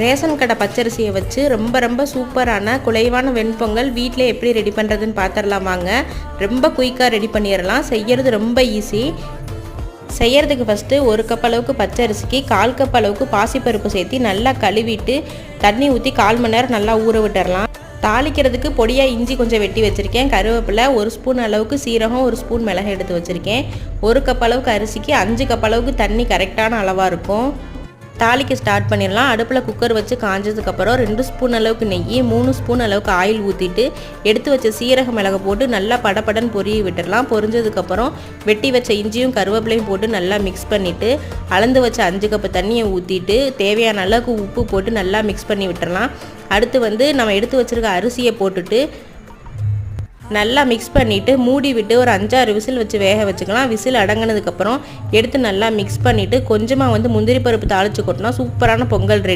Ration கடை பச்சரிசியை வச்சு ரொம்ப ரொம்ப சூப்பரான குலைவான வெண்பொங்கல் வீட்டில் எப்படி ரெடி பண்ணுறதுன்னு பார்த்துடலாம் வாங்க. ரொம்ப குயிக்காக ரெடி பண்ணிடலாம் செய்கிறது ரொம்ப ஈஸி செய்யறதுக்கு ஃபஸ்ட்டு ஒரு கப் அளவுக்கு பச்சரிசிக்கு கால் கப் அளவுக்கு பாசிப்பருப்பு சேர்த்து நல்லா கழுவிட்டு தண்ணி ஊற்றி கால் மணி நேரம் நல்லா ஊற விட்டுறலாம் தாளிக்கிறதுக்கு பொடியாக இஞ்சி கொஞ்சம் வெட்டி வச்சுருக்கேன். கருவேப்பிலை ஒரு ஸ்பூன் அளவுக்கு சீரகம் ஒரு ஸ்பூன் மிளகு எடுத்து வச்சுருக்கேன். ஒரு கப் அளவுக்கு அரிசிக்கு அஞ்சு கப் அளவுக்கு தண்ணி கரெக்டான அளவாக இருக்கும். தாளிக்க ஸ்டார்ட் பண்ணிடலாம். அடுப்பில் குக்கர் வச்சு காஞ்சதுக்கப்புறம் ரெண்டு ஸ்பூன் அளவுக்கு நெய் மூணு ஸ்பூன் அளவுக்கு ஆயில் ஊற்றிட்டு எடுத்து வச்ச சீரக மிளகை போட்டு நல்லா படபடன்னு பொரிய விட்டுடலாம். பொரிஞ்சதுக்கப்புறம் வெட்டி வச்ச இஞ்சியும் கருவேப்பிலையும் போட்டு நல்லா மிக்ஸ் பண்ணிவிட்டு அளந்து வச்ச அஞ்சு கப்பு தண்ணியை ஊற்றிட்டு தேவையான அளவுக்கு உப்பு போட்டு நல்லா மிக்ஸ் பண்ணி விட்டுடலாம். அடுத்து வந்து நம்ம எடுத்து வச்சுருக்க அரிசியை போட்டுட்டு நல்லா மிக்ஸ் பண்ணிவிட்டு மூடி விட்டு ஒரு அஞ்சாறு விசில் வச்சு வேக வச்சுக்கலாம். விசில் அடங்கினதுக்கப்புறம் எடுத்து நல்லா மிக்ஸ் பண்ணிவிட்டு கொஞ்சமாக வந்து முந்திரி பருப்பு தாளித்து கொட்டினா சூப்பரான பொங்கல் ரெடி